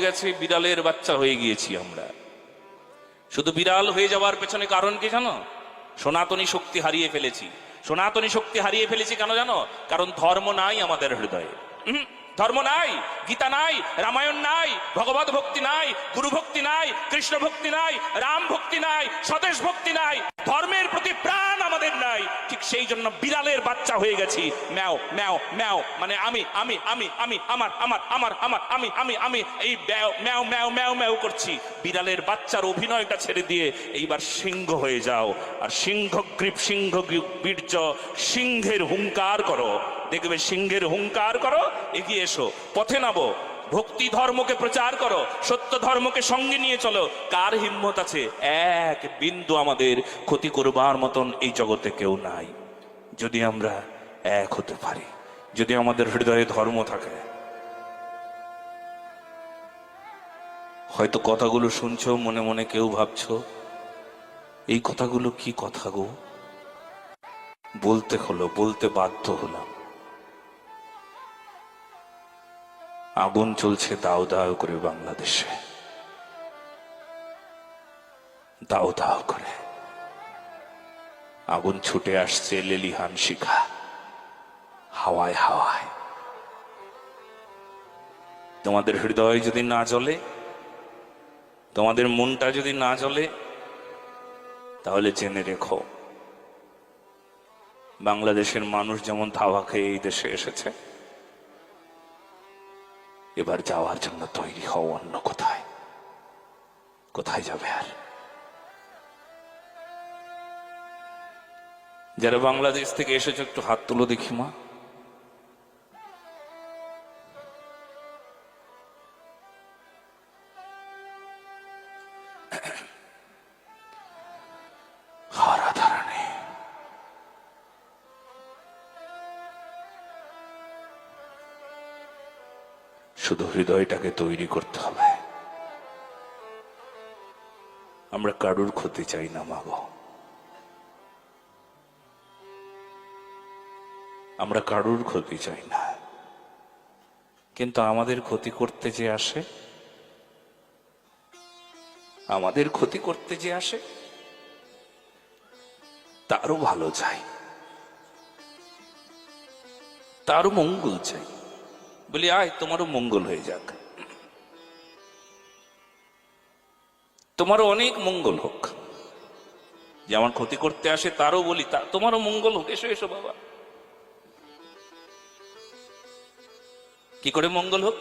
গেছে, বিড়ালের বাচ্চা হয়ে গিয়েছি আমরা। শুধু বিড়াল হয়ে যাওয়ার পেছনে কারণ কি জানো? সনাতনী শক্তি হারিয়ে ফেলেছি। সনাতনী শক্তি হারিয়ে ফেলেছি কেন জানো? কারণ ধর্ম নাই আমাদের হৃদয়ে। ধর্ম নাই, গীতা নাই, রামায়ণ নাই, ভগবত ভক্তি নাই, গুরু ভক্তি নাই, কৃষ্ণ ভক্তি নাই, রাম ভক্তি নাই, স্বদেশ ভক্তি নাই, ধর্মের প্রতি প্রাণ আমাদের নাই। ঠিক সেই জন্য বিড়ালের বাচ্চা হয়ে গেছি। ম্যাও ম্যাও ম্যাও মানে আমি আমি আমি আমি, আমার আমার আমার আমার, আমি আমি আমি, এই ম্যাও ম্যাও ম্যাও ম্যাও করছি। বিড়ালের বাচ্চার অভিনয়টা ছেড়ে দিয়ে এইবার সিংহ হয়ে যাও। আর সিংহ গ্রীপ সিংহ বীর্য, সিংহের হুঙ্কার করো। দেখবে সিংহের হুঙ্কার করো, এগিয়ে এসো, পথে নামো, ভক্তি ধর্মকে প্রচার করো, সত্য ধর্মকে সঙ্গে নিয়ে চলো, কার হিম্মত আছে? এক বিন্দু আমাদের ক্ষতি করবার মতন এই জগতে কেউ নাই। যদি আমরা এক হতে পারি, যদি আমাদের হৃদয়ে ধর্ম থাকে। হয়তো কথাগুলো শুনছো, মনে মনে কেউ ভাবছ, এই কথাগুলো কি কথা গো? বলতে হলো, বলতে বাধ্য হলাম। আগুন চলছে দাও দাও করে বাংলাদেশে। দাও দাও করে। আগুন ছুটে আসছে লেলিহান শিখা। হাওয়ায় হাওয়ায়। তোমাদের হৃদয় যদি না জ্বলে, তোমাদের মনটা যদি না জ্বলে, তাহলে জেনে রেখো, বাংলাদেশের মানুষ যেমন ধাওয়া খেয়ে এই দেশে এসেছে এবার যাওয়ার জন্য তৈরি হও অন্য কোথায়। কোথায় যাবে আর? যারা বাংলাদেশ থেকে এসেছে, একটু হাত তুলো দেখি মা। শুধু হৃদয়টাকে তৈরি করতে হবে। আমরা কারুর ক্ষতি চাই না মাগো আমরা কারুর ক্ষতি চাই না। কিন্তু আমাদের ক্ষতি করতে যে আসে, আমাদের ক্ষতি করতে যে আসে, তারও ভালো চাই। তারও মঙ্গল চাই। বলি, আয়, তোমারও মঙ্গল হয়ে যাক। তোমারও অনেক মঙ্গল হোক। যে আমার ক্ষতি করতে আসে, তারও বলি, তা, তোমারও মঙ্গল হোক। এসো এসো, বাবা। কি করে মঙ্গল হোক?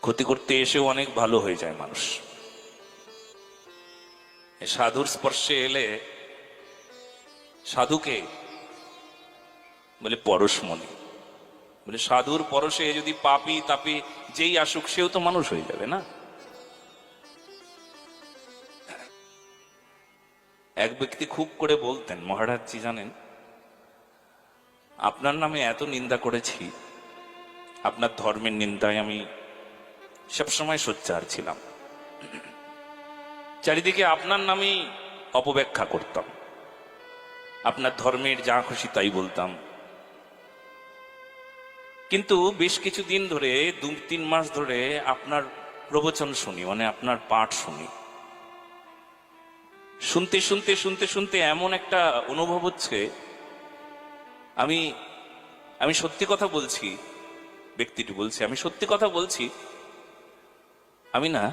ক্ষতি করতে এসেও অনেক ভালো হয়ে যায় মানুষ। সাধুর স্পর্শে এলে সাধুকে বলে পরশমণি বলে, সাধুর পরশে যদি পাপি তাপি যেই আসুক, সেও তো মানুষ হয়ে যাবে না? এক ব্যক্তি খুব করে বলতেন, মহারাজজি জানেন, আপনার নামে এত নিন্দা করেছি, আপনার ধর্মের নিন্দায় আমি সবসময় সোচ্চার ছিলাম। চারিদিকে আপনার নামেই অপব্যাখ্যা করতাম। আপনার ধর্মের যা খুশি তাই বলতাম। কিন্তু বেশ কিছু দিন ধরে, দু, তিন মাস ধরে আপনার প্রবচন শুনি মানে আপনার পাঠ শুনি। শুনতে শুনতে শুনতে শুনতে এমন একটা অনুভব হচ্ছে, আমি আমি সত্যি কথা বলছি, ব্যক্তিটি বলছে, আমি সত্যি কথা বলছি, আমি না,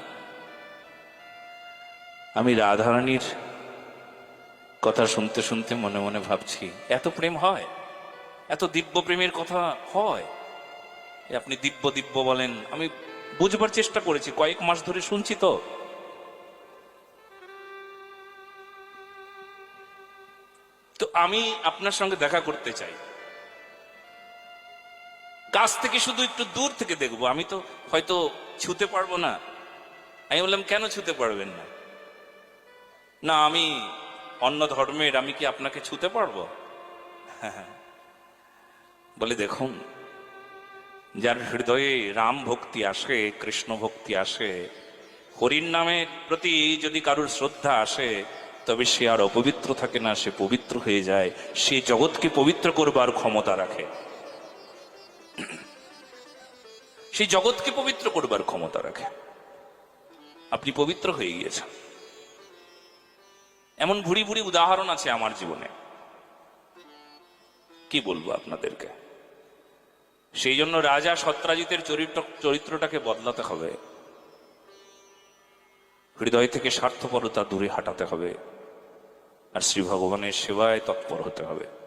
আমি রাধারানীর কথা শুনতে শুনতে মনে মনে ভাবছি, এত প্রেম হয়, এত দিব্য প্রেমের কথা হয়। আপনি দিব্য দিব্য বলেন। আমি বুঝবার চেষ্টা করেছি, কয়েক মাস ধরে শুনছি তো। তো আমি আপনার সঙ্গে দেখা করতে চাই। কাছ থেকে শুধু একটু দূর থেকে দেখব, আমি তো হয়তো ছুতে পারব না। আমি বললাম, কেন ছুতে পারবেন না? না, আমি অন্য ধর্মের, আমি কি আপনাকে ছুতে পারব? বলে দেখুন যার হৃদয়ে রাম ভক্তি আসে, কৃষ্ণ ভক্তি আসে, হরির নামের প্রতি যদি কারুর শ্রদ্ধা আসে, তবে সে আর অপবিত্র থাকে না, সে পবিত্র হয়ে যায়। সে জগৎকে পবিত্র করবার ক্ষমতা রাখে। সে জগৎকে পবিত্র করবার ক্ষমতা রাখে। আপনি পবিত্র হয়ে গিয়েছেন। এমন ভুড়ি ভুড়ি উদাহরণ আছে আমার জীবনে। কি বলব আপনাদেরকে? সেই জন্য রাজা সত্রাজিতের চরিত্র, চরিত্রটাকে বদলাতে হবে। হৃদয় থেকে স্বার্থপরতা দূরে হাঁটাতে হবে। আর শ্রী ভগবানের সেবায় তৎপর হতে হবে।